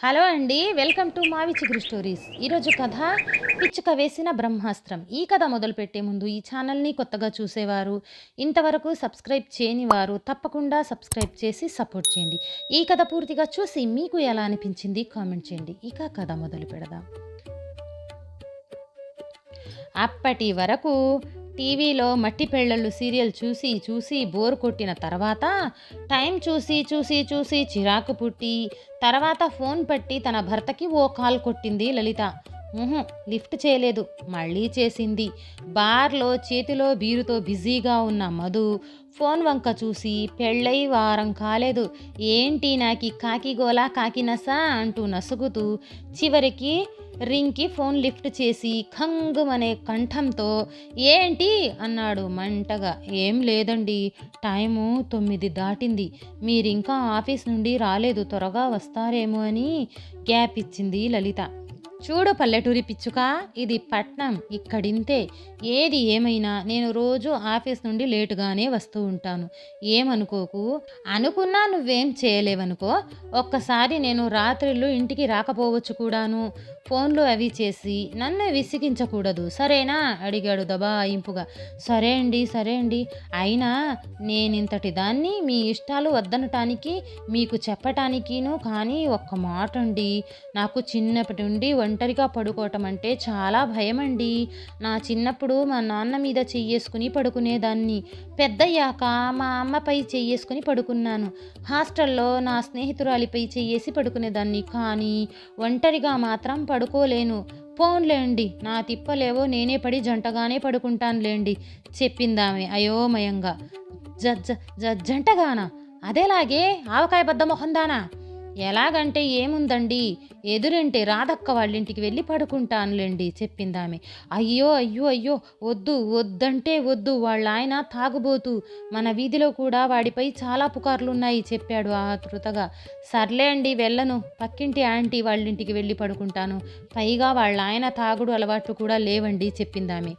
Hello అండి welcome to మావి చిగురు స్టోరీస్. ఈరోజు కథ పిచ్చుక వేసిన బ్రహ్మాస్త్రం. ఈ కథ మొదలుపెట్టే ముందు ఈ ఛానల్ని కొత్తగా చూసేవారు ఇంతవరకు సబ్స్క్రైబ్ చేయని వారు తప్పకుండా సబ్స్క్రైబ్ చేసి సపోర్ట్ చేయండి. ఈ కథ పూర్తిగా చూసి మీకు ఎలా అనిపించింది కామెంట్ చేయండి. ఇక కథ మొదలు పెడదాం. అప్పటి వరకు టీవీలో మట్టి పెళ్ళళ్ళు సీరియల్ చూసి చూసి బోర్ కొట్టిన తర్వాత టైం చూసి చూసి చూసి చిరాకు పుట్టి తర్వాత ఫోన్ పట్టి తన భర్తకి ఓ కాల్ కొట్టింది లలిత. లిఫ్ట్ చేయలేదు. మళ్ళీ చేసింది. బార్లో చేతిలో బీరుతో బిజీగా ఉన్న మధు ఫోన్ వంక చూసి పెళ్ళై వారం కాలేదు. ఏంటి నాకి కాకి కాకినసా కాకి నసా? అంటూ నసుగుతూ చివరికి రింగ్కి ఫోన్ లిఫ్ట్ చేసి ఖంగుమనే కంఠంతో ఏంటి? అన్నాడు మంటగా. ఏం లేదండి. టైము తొమ్మిది దాటింది. మీరింకా ఆఫీస్ నుండి రాలేదు. త్వరగా వస్తారేమో అని గ్యాప్ ఇచ్చింది లలిత. చూడు పల్లెటూరి పిచ్చుక ఇది పట్నం. ఇక్కడింతే ఏది ఏమైనా నేను రోజు ఆఫీస్ నుండి లేటుగానే వస్తూ ఉంటాను. ఏమనుకోకు? అనుకున్నా నువ్వేం చేయలేవనుకో ఒక్కసారి నేను రాత్రిళ్ళు ఇంటికి రాకపోవచ్చు కూడాను. ఫోన్లు అవి చేసి నన్ను విసిగించకూడదు. సరేనా? అడిగాడు దబాయింపుగా సరే అండి సరే అండి. అయినా నేనింతటి దాన్ని మీ ఇష్టాలు వద్దనటానికి మీకు చెప్పటానికిను కానీ ఒక్క మాట అండి నాకు చిన్నప్పటి నుండి ఒంటరిగా పడుకోవటం అంటే చాలా భయం అండి నా చిన్నప్పుడు మా నాన్న మీద చెయ్యేసుకుని పడుకునేదాన్ని. పెద్దయ్యాక మా అమ్మపై చెయ్యేసుకుని పడుకున్నాను. హాస్టల్లో నా స్నేహితురాలిపై చెయ్యేసి పడుకునేదాన్ని. కానీ ఒంటరిగా మాత్రం పడుకోలేను. పోన్లేండి నా తిప్పలేవో నేనే పడి జంటగానే పడుకుంటానులేండి చెప్పిందామె అయోమయంగా. జ జ జంటగానా అదేలాగే ఆవకాయ బద్ద మొహందానా? ఎలాగంటే ఏముందండి? ఎదురంటే రాధక్క వాళ్ళింటికి వెళ్ళి పడుకుంటానులేండి చెప్పిందామె. అయ్యో అయ్యో అయ్యో వద్దు వద్దంటే వద్దు వాళ్ళ ఆయన తాగుబోతు. మన వీధిలో కూడా వాడిపై చాలా పుకార్లున్నాయి చెప్పాడు ఆతృతగా సర్లే అండి వెళ్ళను. పక్కింటి ఆంటీ వాళ్ళింటికి వెళ్ళి పడుకుంటాను. పైగా వాళ్ళ ఆయన తాగుడు అలవాట్లు కూడా లేవండి చెప్పిందామె.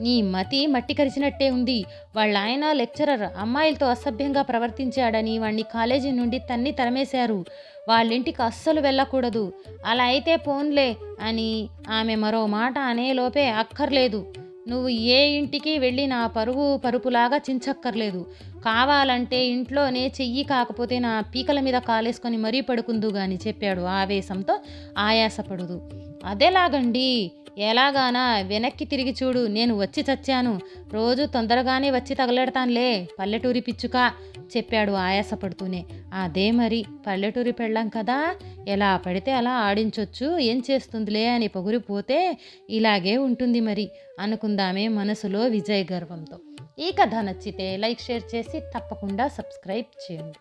నీ మతి మట్టి కరిచినట్టే ఉంది. వాళ్ళాయన లెక్చరర్ అమ్మాయిలతో అసభ్యంగా ప్రవర్తించాడని వాణ్ణి కాలేజీ నుండి తన్ని తరమేశారు. వాళ్ళింటికి అస్సలు వెళ్ళకూడదు. అలా అయితే పోన్లే అని ఆమె మరో మాట అనేలోపే అక్కర్లేదు. నువ్వు ఏ ఇంటికి వెళ్ళి నా పరువు పరుపులాగా చించక్కర్లేదు. కావాలంటే ఇంట్లోనే చెయ్యి కాకపోతే నా పీకల మీద కాలేసుకొని మరీ పడుకుందు గాని చెప్పాడు. ఆవేశంతో ఆయాసపడుదు. అదేలాగండి. ఎలాగానా వెనక్కి తిరిగి చూడు నేను వచ్చి చచ్చాను. రోజు తొందరగానే వచ్చి తగలెడతానులే పల్లెటూరి పిచ్చుక చెప్పాడు ఆయాసపడుతూనే. అదే మరి పల్లెటూరి పెళ్ళాం కదా ఎలా పడితే అలా ఆడించొచ్చు ఏం చేస్తుందిలే అని పొగిరిపోతే ఇలాగే ఉంటుంది మరి అనుకుందామే మనసులో విజయ గర్వంతో ఈ కథ నచ్చితే లైక్ షేర్ చేసి తప్పకుండా సబ్స్క్రైబ్ చేయండి.